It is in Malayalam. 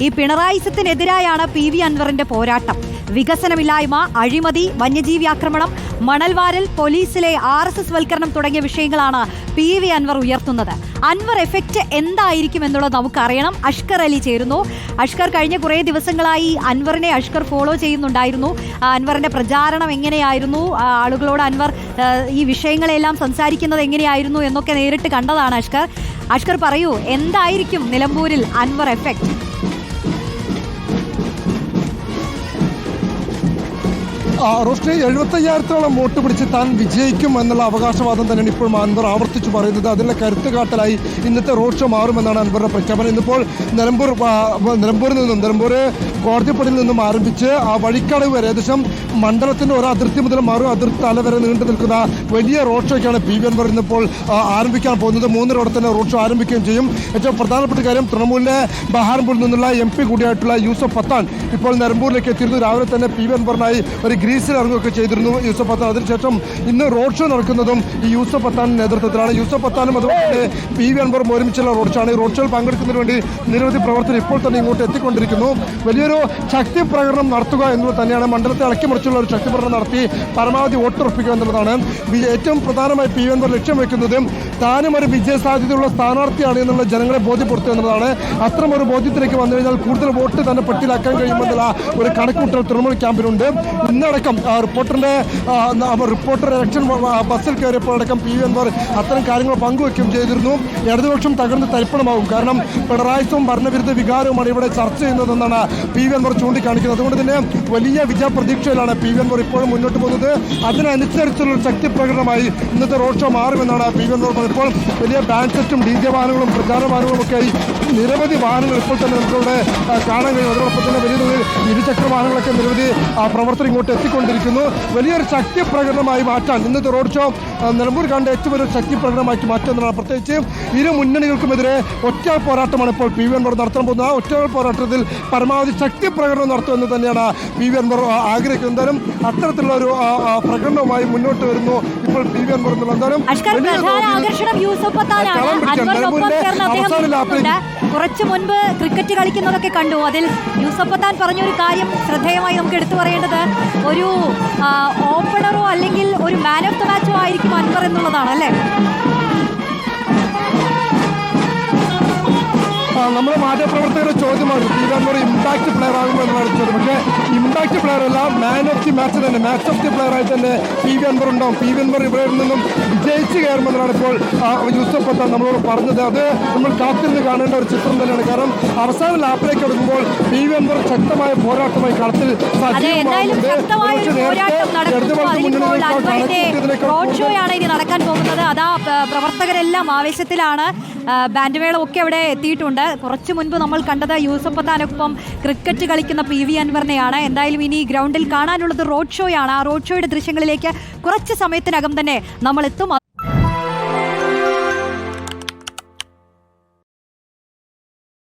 ഈ പിണറായിസത്തിനെതിരായാണ് പി വി അൻവറിന്റെ പോരാട്ടം. വികസനമില്ലായ്മ അഴിമതി വന്യജീവി ആക്രമണം മണൽവാരൽ പോലീസിലെ ആർ എസ് എസ് വൽക്കരണം തുടങ്ങിയ വിഷയങ്ങളാണ് പി വി അൻവർ ഉയർത്തുന്നത്. അൻവർ എഫക്റ്റ് എന്തായിരിക്കും എന്നുള്ളത് നമുക്കറിയണം. അഷ്കർ അലി ചേരുന്നു. അഷ്കർ കഴിഞ്ഞ കുറേ ദിവസങ്ങളായി അൻവറിനെ അഷ്കർ ഫോളോ ചെയ്യുന്നുണ്ടായിരുന്നു. അൻവറിന്റെ പ്രചാരണം എങ്ങനെയായിരുന്നു? ആളുകളോട് അൻവർ ഈ വിഷയങ്ങളെല്ലാം സംസാരിക്കുന്നത് എങ്ങനെയായിരുന്നു എന്നൊക്കെ നേരിട്ട് കണ്ടതാണ് അഷ്കർ. അഷ്കർ പറയൂ എന്തായിരിക്കും നിലമ്പൂരിൽ അൻവർ എഫക്റ്റ്? ആ, എഴുപത്തി എഴുപത്തയ്യായിരത്തോളം വോട്ട് പിടിച്ച് താൻ വിജയിക്കും എന്നുള്ള അവകാശവാദം തന്നെയാണ് ഇപ്പോൾ അൻവർ ആവർത്തിച്ചു പറയുന്നത്. അതിന്റെ കരുത്ത് കാട്ടലായി ഇന്നത്തെ റോഡ് ഷോ മാറുമെന്നാണ് അൻവറുടെ പ്രഖ്യാപനം. ഇന്നിപ്പോൾ നിലമ്പൂർ നിലമ്പൂരിൽ നിന്നും നിലമ്പൂർ കോടതിപ്പടിയിൽ നിന്നും ആരംഭിച്ച് ആ വഴിക്കടവ് വരെ ഏകദേശം മണ്ഡലത്തിന്റെ ഒരു അതിർത്തി മുതൽ മറു അതിർത്തി തല വരെ നീണ്ടു നിൽക്കുന്ന വലിയ റോഡ് ഷോയ്ക്കാണ് പി വി അൻവർ ഇന്നിപ്പോൾ ആരംഭിക്കാൻ പോകുന്നത്. മൂന്നരോടെ തന്നെ റോഡ് ഷോ ആരംഭിക്കുകയും ചെയ്യും. ഏറ്റവും പ്രധാനപ്പെട്ട കാര്യം തൃണമൂലിലെ ബഹാർപൂരിൽ നിന്നുള്ള എം പി കൂടിയായിട്ടുള്ള യൂസഫ് പത്താൻ ഇപ്പോൾ നിലമ്പൂരിലേക്ക് എത്തിയിരുന്നു. രാവിലെ തന്നെ പി വി അൻവറിനായി ഒരു ഗ്രീസിൽ ഇറങ്ങുകയൊക്കെ ചെയ്തിരുന്നു. യൂസഫ് പത്താൻ അതിനുശേഷം ഇന്ന് റോഡ് ഷോ നടക്കുന്നതും ഈ യൂസഫ് പത്താൻ നേതൃത്വത്തിലാണ്. യൂസഫ് പത്താനും അതുപോലെ പി വി അൻവറും ഒരുമിച്ചുള്ള റോഡ് ഷോ ആണ്. ഈ റോഡ് ഷോയിൽ പങ്കെടുക്കുന്നതിന് വേണ്ടി നിരവധി പ്രവർത്തകർ ഇപ്പോൾ തന്നെ ഇങ്ങോട്ട് എത്തിക്കൊണ്ടിരിക്കുന്നു. വലിയൊരു ശക്തി പ്രകടനം നടത്തുക എന്നുള്ളത് തന്നെയാണ് മണ്ഡലത്തെ അടക്കിമറിച്ചുള്ള ഒരു ശക്തി പ്രകടനം നടത്തി പരമാവധി വോട്ടുറപ്പിക്കുക എന്നുള്ളതാണ്. ഏറ്റവും പ്രധാനമായി പി വി അൻവർ ലക്ഷ്യം വെക്കുന്നത് താനും ഒരു വിജയ സാധ്യതയുള്ള സ്ഥാനാർത്ഥിയാണ് എന്നുള്ള ജനങ്ങളെ ബോധ്യപ്പെടുത്തുക എന്നുള്ളതാണ്. അത്തരം ഒരു ബോധ്യത്തിലേക്ക് വന്നു കഴിഞ്ഞാൽ കൂടുതൽ വോട്ട് തന്നെ പട്ടിയിലാക്കാൻ കഴിയുമെന്നുള്ള ഒരു കണക്കൂട്ടൽ തൃണമൂൽ ക്യാമ്പിനുണ്ട് ഇന്നടക്കം ന- ആ, റിപ്പോർട്ടർ ഇലക്ഷൻ ബസ്സിൽ കയറിയപ്പോൾ അടക്കം പി അൻവർ അത്തരം കാര്യങ്ങൾ പങ്കുവയ്ക്കുകയും ചെയ്തിരുന്നു. ഇടതുപക്ഷം തകർന്ന് തരിപ്പണമാകും. കാരണം പിണറായിസവും ഭരണവിരുദ്ധ വികാരവുമാണ് ഇവിടെ ചർച്ച ചെയ്യുന്നതെന്നാണ് പി വി അൻവർ ചൂണ്ടിക്കാണിക്കുന്നത്. അതുകൊണ്ട് തന്നെ വലിയ വിജയപ്രതീക്ഷയിലാണ് പി വി അൻവർ ഇപ്പോഴും മുന്നോട്ട് പോകുന്നത്. അതിനനുസരിച്ചുള്ള ശക്തി പ്രകടനമായി ഇന്നത്തെ റോഡ് ഷോ മാറുമെന്നാണ് പി വി അൻവർ പറഞ്ഞത്. ഇപ്പോൾ വലിയ ബാൻഡ് സെറ്റും ഡി ജെ വാഹനങ്ങളും പ്രചാരണ വാഹനങ്ങളും ഒക്കെ ആയി നിരവധി വാഹനങ്ങൾ ഇപ്പോൾ തന്നെ നമുക്കിവിടെ കാണാൻ കഴിയും. അതോടൊപ്പം തന്നെ വലിയ ഇരുചക്ര വാഹനങ്ങളൊക്കെ നിരവധി പ്രവർത്തനം ഇങ്ങോട്ട് എത്തിക്കൊണ്ടിരിക്കുന്നു വലിയൊരു ശക്തി പ്രകടനമായി മാറ്റാൻ ഇന്നത്തെ റോഡ് ഷോ നിലമ്പൂർ കണ്ട ഏറ്റവും വലിയ ശക്തി പ്രകടനമാക്കി മാറ്റുന്നതാണ് പ്രത്യേകിച്ച് ഇരു മുന്നണികൾക്കുമെതിരെ ഒറ്റ പോരാട്ടമാണ് ഇപ്പോൾ പി വി അൻവർ നടത്താൻ പോകുന്നത്. ആ ഒറ്റ പോരാട്ടത്തിൽ പരമാവധി ശക്തി പ്രകടനം നടത്തുമെന്ന് തന്നെയാണ് പി വി അൻവർ ആഗ്രഹിക്കുന്നത്. എന്തായാലും അത്തരത്തിലുള്ള ഒരു പ്രകടനവുമായി മുന്നോട്ട് വരുന്നു ഇപ്പോൾ പി വി അൻവർ എന്നുള്ള എന്തായാലും അഷ്കർ വലിയ പ്രധാന തോതിൽ ആകർഷണം യൂസഫ് പത്താനാണ്. കളം പിടിക്കാൻ അൻവറിനൊപ്പം നിലമ്പൂരിലെ ചേർന്ന് അവസാന ലാപ്പിലേക്ക് കുറച്ചു മുൻപ് ക്രിക്കറ്റ് കളിക്കുന്നതൊക്കെ കണ്ടു. അതിൽ യൂസഫ് പത്താൻ പറഞ്ഞൊരു കാര്യം ശ്രദ്ധേയമായി നമുക്ക് എടുത്തു പറയേണ്ടത്. ഒരു ഓപ്പണറോ അല്ലെങ്കിൽ ഒരു മാൻ ഓഫ് ദ മാച്ചോ ആയിരിക്കും അൻവർ എന്നുള്ളതാണ് അല്ലേ? നമ്മുടെ മാധ്യമപ്രവർത്തകരുടെ ചോദ്യമാണ് പി ഒരു ഇമ്പാക്ട് പ്ലെയർ ആകുമോ എന്നാണ് ചോദ്യം. പക്ഷേ ഇമ്പാക്ട് പ്ലെയർ അല്ല മാൻ ഓഫ് ദി മാച്ച് തന്നെ മാച്ച് ഓഫ് ദി പ്ലെയർ ആയി തന്നെ പി വി അൻവർ ഉണ്ടാവും. പി വി അൻവർ ഇവിടെ നിന്നും വിജയിച്ച് കയറുമെന്നാണ് ഇപ്പോൾ യൂസഫ് പത്താൻ നമ്മളോട് പറഞ്ഞത്. അത് നമ്മൾ കാത്തിരുന്ന് കാണേണ്ട ഒരു ചിത്രം തന്നെയാണ്. കാരണം അവസാന ലാപ്പിലേക്ക് എടുക്കുമ്പോൾ പി വി അൻവർ ശക്തമായ പോരാട്ടമായി കളത്തിൽ സജീവമാകുന്നുണ്ട്. നടക്കാൻ പോകുന്നത്. അതാ പ്രവർത്തകരെല്ലാം ആവേശത്തിലാണ്. ബാൻഡ് ഒക്കെ അവിടെ എത്തിയിട്ടുണ്ട്. കുറച്ച് മുൻപ് നമ്മൾ കണ്ടത് യൂസഫത്താനൊപ്പം ക്രിക്കറ്റ് കളിക്കുന്ന പി വി അൻവറിനെയാണ്. എന്തായാലും ഇനി ഗ്രൗണ്ടിൽ കാണാനുള്ളത് റോഡ് ഷോയാണ് ആ റോഡ് ഷോയുടെ ദൃശ്യങ്ങളിലേക്ക് കുറച്ച് സമയത്തിനകം തന്നെ നമ്മൾ എത്തും